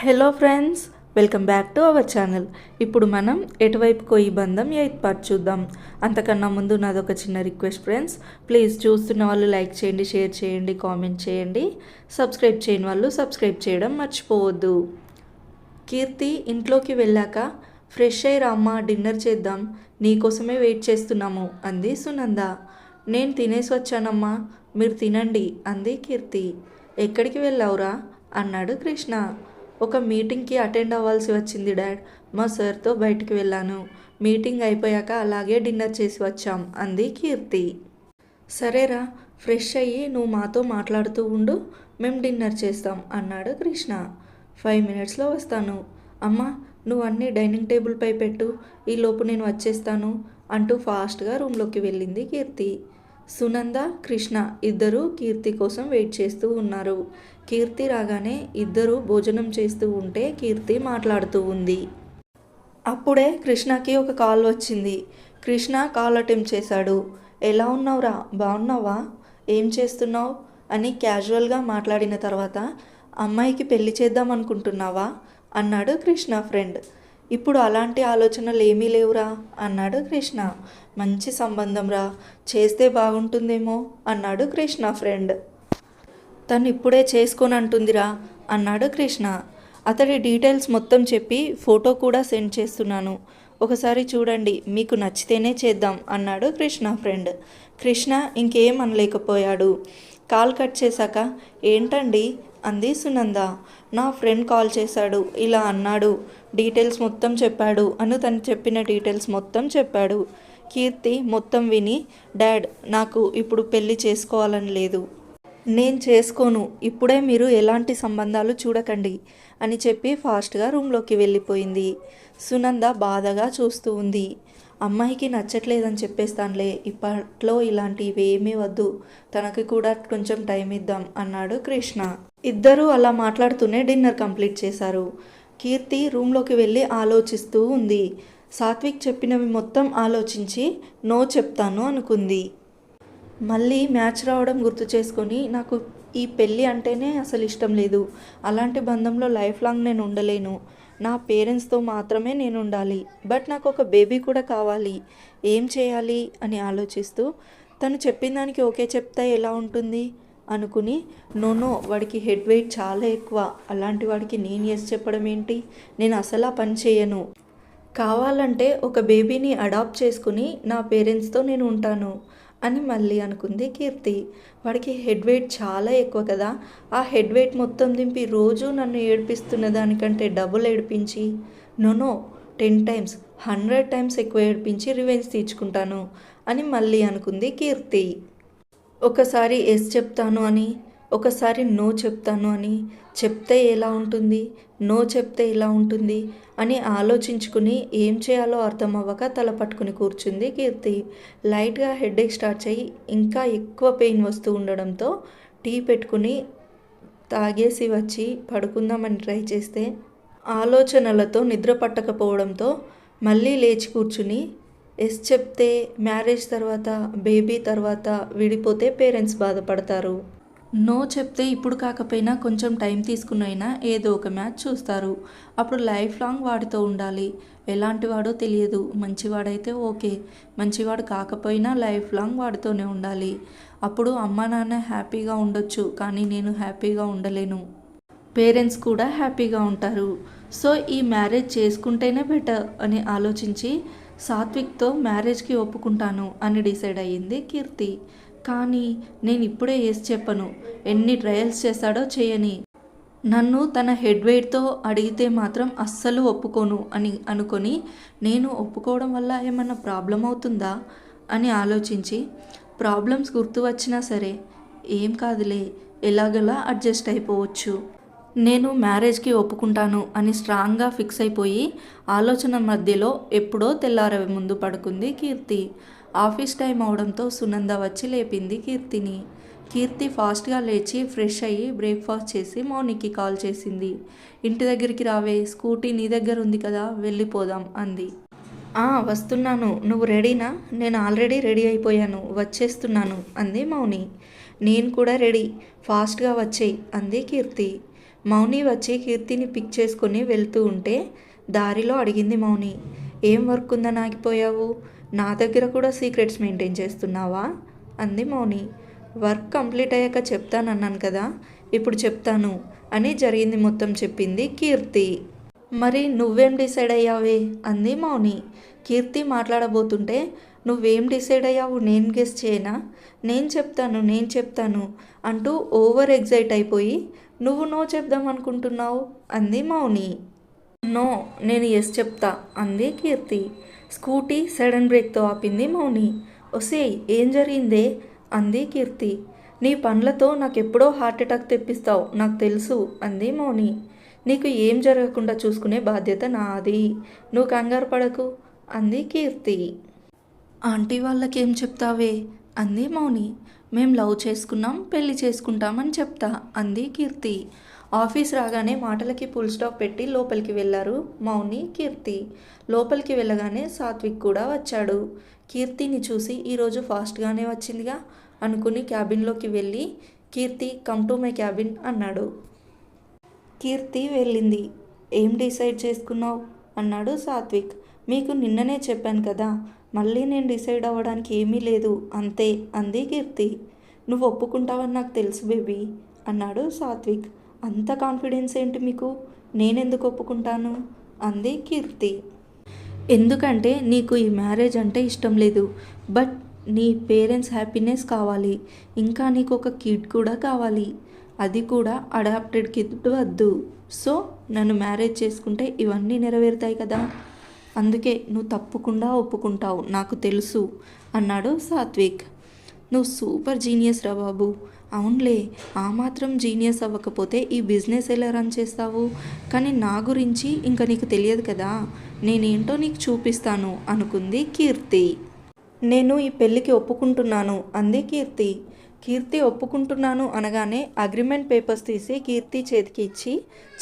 Hello friends welcome back to our channel ఇప్పుడు మనం ఎటువైపుకో ఈ బంధం ఎయిత్ పార్ట్ చూద్దాం. అంతకన్నా ముందు నాదొక చిన్న రిక్వెస్ట్ ఫ్రెండ్స్ ప్లీజ్ చూస్తున్న వాళ్ళు లైక్ చేయండి షేర్ చేయండి కామెంట్ చేయండి. సబ్స్క్రైబ్ చేయని వాళ్ళు సబ్స్క్రైబ్ చేయడం మర్చిపోవద్దు. కీర్తి ఇంట్లోకి వెళ్ళాక ఫ్రెష్ అయ్యి రామ్మ డిన్నర్ చేద్దాం. నీకోసమే వెయిట్ చేస్తున్నాము అంది సునంద. నేను తినేసి వచ్చానమ్మా మీరు తినండి అంది కీర్తి. ఎక్కడికి వెళ్ళావురా? అన్నాడు కృష్ణ. ఒక మీటింగ్కి అటెండ్ అవ్వాల్సి వచ్చింది డాడ్. మా సార్తో బయటికి వెళ్ళాను. మీటింగ్ అయిపోయాక అలాగే డిన్నర్ చేసి వచ్చాం అంది కీర్తి. సరేరా ఫ్రెష్ అయ్యి నువ్వు మాతో మాట్లాడుతూ ఉండు మేము డిన్నర్ చేస్తాం అన్నాడు కృష్ణ. ఫైవ్ మినిట్స్లో వస్తాను. అమ్మా నువ్వు అన్నీ డైనింగ్ టేబుల్పై పెట్టు ఈలోపు నేను వచ్చేస్తాను అంటూ ఫాస్ట్గా రూమ్లోకి వెళ్ళింది కీర్తి. సునంద కృష్ణ ఇద్దరూ కీర్తి కోసం వెయిట్ చేస్తూ ఉన్నారు. కీర్తి రాగానే ఇద్దరూ భోజనం చేస్తూ ఉంటే కీర్తి మాట్లాడుతూ ఉంది. అప్పుడే కృష్ణకి ఒక కాల్ వచ్చింది. కృష్ణ కాల్ అటెంప్ట్ చేశాడు. ఎలా ఉన్నావురా? బాగున్నావా? ఏం చేస్తున్నావు? అని క్యాజువల్గా మాట్లాడిన తర్వాత అమ్మాయికి పెళ్ళి చేద్దాం అనుకుంటున్నావా? అన్నాడు కృష్ణ ఫ్రెండ్. ఇప్పుడు అలాంటి ఆలోచనలు ఏమీ లేవురా అన్నాడు కృష్ణ. మంచి సంబంధం రా చేస్తే బాగుంటుందేమో అన్నాడు కృష్ణ ఫ్రెండ్. తను ఇప్పుడే చేసుకొని అంటుందిరా అన్నాడు కృష్ణ. అతడి డీటెయిల్స్ మొత్తం చెప్పి ఫోటో కూడా సెండ్ చేస్తున్నాను. ఒకసారి చూడండి మీకు నచ్చితేనే చేద్దాం అన్నాడు కృష్ణ ఫ్రెండ్. కృష్ణ ఇంకేం అనలేకపోయాడు. కాల్ కట్ చేశాక ఏంటండి? అంది సునంద. నా ఫ్రెండ్ కాల్ చేశాడు. ఇలా అన్నాడు. డీటెయిల్స్ మొత్తం చెప్పాడు. అను తను చెప్పిన డీటెయిల్స్ మొత్తం చెప్పాడు. కీర్తి మొత్తం విని డాడ్ నాకు ఇప్పుడు పెళ్ళి చేసుకోవాలని లేదు. నేను చేసుకోను. ఇప్పుడే మీరు ఎలాంటి సంబంధాలు చూడకండి అని చెప్పి ఫాస్ట్గా రూమ్లోకి వెళ్ళిపోయింది. సునంద బాధగా చూస్తూ ఉంది. అమ్మాయికి నచ్చట్లేదని చెప్పేస్తానులే ఇప్పట్లో ఇలాంటివి ఏమీ వద్దు తనకి కూడా కొంచెం టైం ఇద్దాం అన్నాడు కృష్ణ. ఇద్దరూ అలా మాట్లాడుతూనే డిన్నర్ కంప్లీట్ చేశారు. కీర్తి రూమ్లోకి వెళ్ళి ఆలోచిస్తూ ఉంది. సాత్విక్ చెప్పినవి మొత్తం ఆలోచించి నో చెప్తాను అనుకుంది. మళ్ళీ మ్యాచ్ రావడం గుర్తు చేసుకొని నాకు ఈ పెళ్ళి అంటేనే అసలు ఇష్టం లేదు. అలాంటి బంధంలో లైఫ్ లాంగ్ నేను ఉండలేను. నా పేరెంట్స్తో మాత్రమే నేను ఉండాలి బట్ నాకు ఒక బేబీ కూడా కావాలి. ఏం చేయాలి? అని ఆలోచిస్తూ తను చెప్పిన దానికి ఓకే చెప్తే ఎలా ఉంటుంది? అనుకుని నోనో వాడికి హెడ్ వెయిట్ చాలా ఎక్కువ. అలాంటి వాడికి నేను ఎస్ చెప్పడం ఏంటి? నేను అసలు ఆ పని చేయను. కావాలంటే ఒక బేబీని అడాప్ట్ చేసుకుని నా పేరెంట్స్తో నేను ఉంటాను. అని మళ్ళీ అనుకుంది కీర్తి. వాడికి హెడ్ వెయిట్ చాలా ఎక్కువ కదా. ఆ హెడ్ వెయిట్ మొత్తం దింపి రోజు నన్ను ఏడిపిస్తున్న దానికంటే double ఏడిపించి no no ten times hundred times ఎక్కువ ఏడిపించి రివెంజ్ తీర్చుకుంటాను అని మళ్ళీ అనుకుంది కీర్తి. ఒకసారి ఎస్ చెప్తాను అని ఒకసారి నో చెప్తాను అని. చెప్తే ఎలా ఉంటుంది? నో చెప్తే ఎలా ఉంటుంది? అని ఆలోచించుకుని ఏం చేయాలో అర్థం అవ్వక తల పట్టుకుని కూర్చుంది కీర్తి. లైట్గా హెడేక్ స్టార్ట్ అయ్యి ఇంకా ఎక్కువ పెయిన్ వస్తూ ఉండడంతో టీ పెట్టుకుని తాగేసి వచ్చి పడుకుందామని ట్రై చేస్తే ఆలోచనలతో నిద్ర పట్టకపోవడంతో మళ్ళీ లేచి కూర్చుని ఎస్ చెప్తే మ్యారేజ్ తర్వాత బేబీ తర్వాత విడిపోతే పేరెంట్స్ బాధపడతారు. నో చెప్తే ఇప్పుడు కాకపోయినా కొంచెం టైం తీసుకునైనా ఏదో ఒక మ్యాచ్ చూస్తారు. అప్పుడు లైఫ్ లాంగ్ వాడితో ఉండాలి. ఎలాంటి వాడో తెలియదు. మంచివాడైతే ఓకే. మంచివాడు కాకపోయినా లైఫ్ లాంగ్ వాడితోనే ఉండాలి. అప్పుడు అమ్మ నాన్న హ్యాపీగా ఉండొచ్చు కానీ నేను హ్యాపీగా ఉండలేను. పేరెంట్స్ కూడా హ్యాపీగా ఉంటారు. సో ఈ మ్యారేజ్ చేసుకుంటేనే బెటర్ అని ఆలోచించి సాత్విక్తో మ్యారేజ్కి ఒప్పుకుంటాను అని డిసైడ్ అయ్యింది కీర్తి. కానీ నేను ఇప్పుడే వేసి చెప్పను. ఎన్ని ట్రయల్స్ చేశాడో చేయని. నన్ను తన హెడ్ వెయిట్తో అడిగితే మాత్రం అస్సలు ఒప్పుకోను అని అనుకొని నేను ఒప్పుకోవడం వల్ల ఏమన్నా ప్రాబ్లం అవుతుందా అని ఆలోచించి ప్రాబ్లమ్స్ గుర్తు వచ్చినా సరే ఏం కాదులే ఎలాగలా అడ్జస్ట్ అయిపోవచ్చు. నేను మ్యారేజ్కి ఒప్పుకుంటాను అని స్ట్రాంగ్గా ఫిక్స్ అయిపోయి ఆలోచన మధ్యలో ఎప్పుడో తెల్లారవి ముందు పడుకుంది కీర్తి. ఆఫీస్ టైం అవడంతో సునంద వచ్చి లేపింది కీర్తిని. కీర్తి ఫాస్ట్గా లేచి ఫ్రెష్ అయ్యి బ్రేక్ఫాస్ట్ చేసి మౌనికి కాల్ చేసింది. ఇంటి దగ్గరికి రావే స్కూటీ నీ దగ్గర ఉంది కదా వెళ్ళిపోదాం అంది. "ఆ, వస్తున్నాను. నువ్వు రెడీనా? నేను ఆల్రెడీ రెడీ అయిపోయాను. వచ్చేస్తున్నాను అంది మౌని. నేను కూడా రెడీ. ఫాస్ట్గా వచ్చేయి అంది కీర్తి. మౌని వచ్చి కీర్తిని పిక్ చేసుకొని వెళ్తూ ఉంటే దారిలో అడిగింది మౌని. ఏం వర్క్ ఉందని ఆగిపోయావు? నా దగ్గర కూడా సీక్రెట్స్ మెయింటైన్ చేస్తున్నావా? అంది మౌని. వర్క్ కంప్లీట్ అయ్యాక చెప్తానన్నాను కదా ఇప్పుడు చెప్తాను అని జరిగింది మొత్తం చెప్పింది కీర్తి. మరి నువ్వేం డిసైడ్ అయ్యావే? అంది మౌని. కీర్తి మాట్లాడబోతుంటే నువ్వేం డిసైడ్ అయ్యావు? నేను గెస్ చేయనా? నేను చెప్తాను నేను చెప్తాను అంటూ ఓవర్ ఎగ్జైట్ అయిపోయి నువ్వు నో చెప్దాం అనుకుంటున్నావు? అంది మౌని. నో నేను ఎస్ చెప్తా అంది కీర్తి. స్కూటీ సడన్ బ్రేక్తో ఆపింది మౌని. ఒసే ఏం జరిగిందే? అంది కీర్తి. నీ పనులతో నాకు ఎప్పుడో హార్ట్ అటాక్ తెప్పిస్తావు నాకు తెలుసు అంది మౌని. నీకు ఏం జరగకుండా చూసుకునే బాధ్యత నాది. నువ్వు కంగారు పడకు అంది కీర్తి. ఆంటీ వాళ్ళకేం చెప్తావే? అంది మౌని. మేం లవ్ చేసుకున్నాం పెళ్ళి చేసుకుంటామని చెప్తా అంది కీర్తి. ఆఫీస్ రాగానే మాటలకి ఫుల్ స్టాప్ పెట్టి లోపలికి వెళ్ళారు మౌని కీర్తి. లోపలికి వెళ్ళగానే సాత్విక్ కూడా వచ్చాడు. కీర్తిని చూసి ఈరోజు ఫాస్ట్గానే వచ్చిందిగా అనుకుని క్యాబిన్లోకి వెళ్ళి Keerthi come to my cabin అన్నాడు. కీర్తి వెళ్ళింది. ఏం డిసైడ్ చేసుకున్నావు? అన్నాడు సాత్విక్. మీకు నిన్ననే చెప్పాను కదా మళ్ళీ నేను డిసైడ్ అవ్వడానికి ఏమీ లేదు అంతే అంది కీర్తి. నువ్వు ఒప్పుకుంటావని నాకు తెలుసు బేబీ అన్నాడు సాత్విక్. అంత కాన్ఫిడెన్స్ ఏంటి మీకు? నేనెందుకు ఒప్పుకుంటాను? అంది కీర్తి. ఎందుకంటే నీకు ఈ మ్యారేజ్ అంటే ఇష్టం లేదు. బట్ నీ పేరెంట్స్ హ్యాపీనెస్ కావాలి. ఇంకా నీకు ఒక కిడ్ కూడా కావాలి. అది కూడా అడాప్టెడ్ కిడ్ వద్దు. సో నన్ను మ్యారేజ్ చేసుకుంటే ఇవన్నీ నెరవేరుతాయి కదా? అందుకే నువ్వు తప్పకుండా ఒప్పుకుంటావు. నాకు తెలుసు అన్నాడు సాత్విక్. నువ్వు సూపర్ జీనియస్ రా బాబు. అవునులే ఆ మాత్రం జీనియస్ అవ్వకపోతే ఈ బిజినెస్ ఎలా రన్ చేస్తావు? కానీ నా గురించి ఇంకా నీకు తెలియదు కదా. నేనేంటో నీకు చూపిస్తాను అనుకుంది కీర్తి. నేను ఈ పెళ్ళికి ఒప్పుకుంటున్నాను అంది కీర్తి. కీర్తి ఒప్పుకుంటున్నాను అనగానే అగ్రిమెంట్ పేపర్స్ తీసి కీర్తి చేతికి ఇచ్చి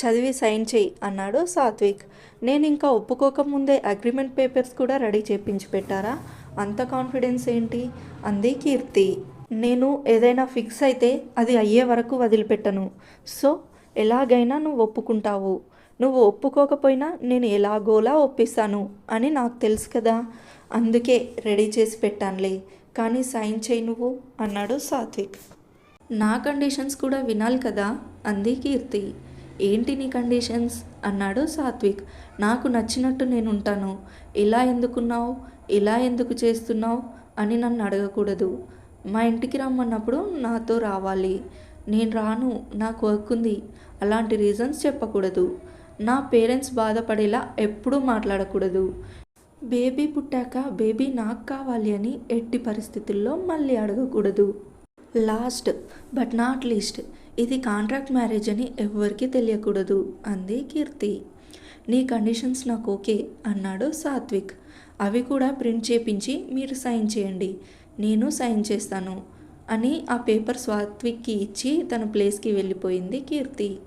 చదివి సైన్ చేయి అన్నాడు సాత్విక్. నేను ఇంకా ఒప్పుకోకముందే అగ్రిమెంట్ పేపర్స్ కూడా రెడీ చేపించి పెట్టారా? అంత కాన్ఫిడెన్స్ ఏంటి? అంది కీర్తి. నేను ఏదైనా ఫిక్స్ అయితే అది అయ్యే వరకు వదిలిపెట్టను. సో ఎలాగైనా నువ్వు ఒప్పుకుంటావు. నువ్వు ఒప్పుకోకపోయినా నేను ఎలాగోలా ఒప్పిస్తాను అని నాకు తెలుసు కదా. అందుకే రెడీ చేసి పెట్టానులే. కానీ సైన్ చేయి నువ్వు అన్నాడు సాత్విక్. నా కండిషన్స్ కూడా వినాలి కదా? అంది కీర్తి. ఏంటి నీ కండిషన్స్? అన్నాడు సాత్విక్. నాకు నచ్చినట్టు నేను ఉంటాను. ఇలా ఎందుకున్నావు? ఇలా ఎందుకు చేస్తున్నావు? అని నన్ను అడగకూడదు. మా ఇంటికి రమ్మన్నప్పుడు నాతో రావాలి. నేను రాను నాకు వర్క్ ఉంది అలాంటి రీజన్స్ చెప్పకూడదు. నా పేరెంట్స్ బాధపడేలా ఎప్పుడూ మాట్లాడకూడదు. బేబీ పుట్టాక బేబీ నాకు కావాలి అని ఎట్టి పరిస్థితుల్లో మళ్ళీ అడగకూడదు. లాస్ట్ బట్ నాట్ లీస్ట్ ఇది కాంట్రాక్ట్ మ్యారేజ్ అని ఎవ్వరికీ తెలియకూడదు అంది కీర్తి. నీ కండిషన్స్ నాకు ఓకే అన్నాడు సాత్విక్. అవి కూడా ప్రింట్ చేపించి మీరు సైన్ చేయండి. నేను సైన్ చేస్తాను అని ఆ పేపర్ సాత్విక్కి ఇచ్చి తన ప్లేస్కి వెళ్ళిపోయింది కీర్తి.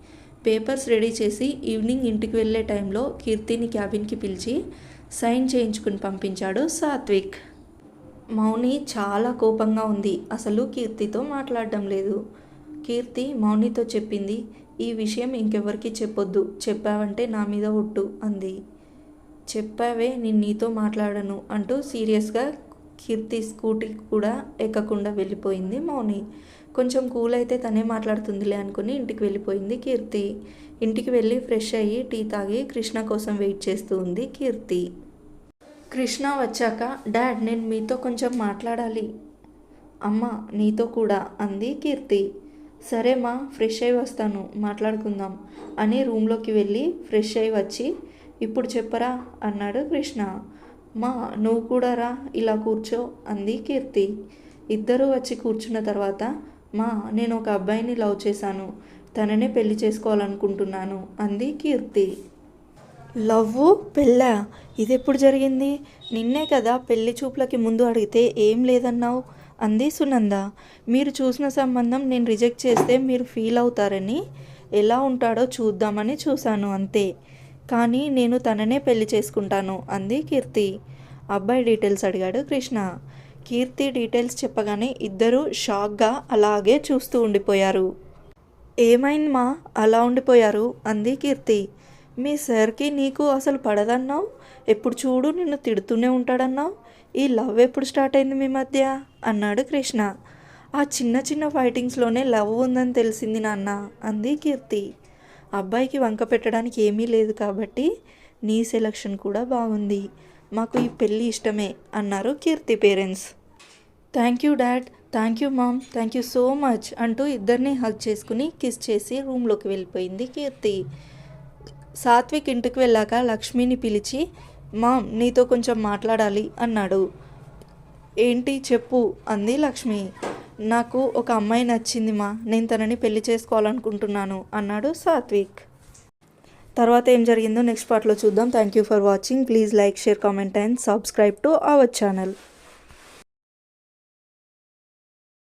పేపర్స్ రెడీ చేసి ఈవినింగ్ ఇంటికి వెళ్ళే టైంలో కీర్తిని క్యాబిన్కి పిలిచి సైన్ చేయించుకుని పంపించాడు సాత్విక్. మౌని చాలా కోపంగా ఉంది. అసలు కీర్తితో మాట్లాడడం లేదు. కీర్తి మౌనితో చెప్పింది ఈ విషయం ఇంకెవరికి చెప్పొద్దు. చెప్పావంటే నా మీద ఒట్టు అంది. చెప్పావే నేను నీతో మాట్లాడను అంటూ సీరియస్గా కీర్తి స్కూటీ కూడా ఎక్కకుండా వెళ్ళిపోయింది మౌని. కొంచెం కూల్ అయితే తనే మాట్లాడుతుందిలే అనుకుని ఇంటికి వెళ్ళిపోయింది కీర్తి. ఇంటికి వెళ్ళి ఫ్రెష్ అయ్యి టీ తాగి కృష్ణ కోసం వెయిట్ చేస్తూ ఉంది కీర్తి. కృష్ణ వచ్చాక డాడ్ నేను మీతో కొంచెం మాట్లాడాలి. అమ్మ నీతో కూడా అంది కీర్తి. సరేమ్మా ఫ్రెష్ అయి వస్తాను మాట్లాడుకుందాం అని రూమ్లోకి వెళ్ళి ఫ్రెష్ అయి వచ్చి ఇప్పుడు చెప్పరా అన్నాడు కృష్ణ. మా నువ్వు కూడా రా ఇలా కూర్చో అంది కీర్తి. ఇద్దరూ వచ్చి కూర్చున్న తర్వాత మా నేను ఒక అబ్బాయిని లవ్ చేశాను తననే పెళ్ళి చేసుకోవాలనుకుంటున్నాను అంది కీర్తి. లవ్ పెళ్ళా? ఇది ఎప్పుడు జరిగింది? నిన్నే కదా పెళ్ళి చూపులకి ముందు అడిగితే ఏం లేదన్నావు అంది సునంద. మీరు చూసిన సంబంధం నేను రిజెక్ట్ చేస్తే మీరు ఫీల్ అవుతారని ఎలా ఉంటాడో చూద్దామని చూశాను అంతే. కానీ నేను తననే పెళ్ళి చేసుకుంటాను అంది కీర్తి. అబ్బాయి డీటెయిల్స్ అడిగాడు కృష్ణ. కీర్తి డీటెయిల్స్ చెప్పగానే ఇద్దరూ షాక్గా అలాగే చూస్తూ ఉండిపోయారు. ఏమైంది మా? అలా ఉండిపోయారు అంది కీర్తి. మీ సార్కి నీకు అసలు పడదన్నావు? ఎప్పుడు చూడు నిన్ను తిడుతూనే ఉంటాడన్నావు? ఈ లవ్ ఎప్పుడు స్టార్ట్ అయింది మీ మధ్య? అన్నాడు కృష్ణ. ఆ చిన్న చిన్న ఫైటింగ్స్లోనే లవ్ ఉందని తెలిసింది నాన్న అంది కీర్తి. అబ్బాయికి వంక పెట్టడానికి ఏమీ లేదు కాబట్టి నీ సెలక్షన్ కూడా బాగుంది. మాకు ఈ పెళ్ళి ఇష్టమే అన్నారు Keerthi parents. Thank you dad thank you mom thank you so much అంటూ ఇద్దరిని హగ్ చేసుకుని కిస్ చేసి రూమ్లోకి వెళ్ళిపోయింది కీర్తి. సాత్విక్ ఇంటికి వెళ్ళాక లక్ష్మిని పిలిచి మామ్ నీతో కొంచెం మాట్లాడాలి అన్నాడు. ఏంటి? చెప్పు అంది లక్ష్మి. నాకు ఒక అమ్మాయి నచ్చింది మా నేను తనని పెళ్ళి చేసుకోవాలనుకుంటున్నాను అన్నాడు సాత్విక్. తర్వాత ఏం జరిగిందో నెక్స్ట్ పార్ట్లో చూద్దాం. Thank you for watching please like share comment and subscribe to our channel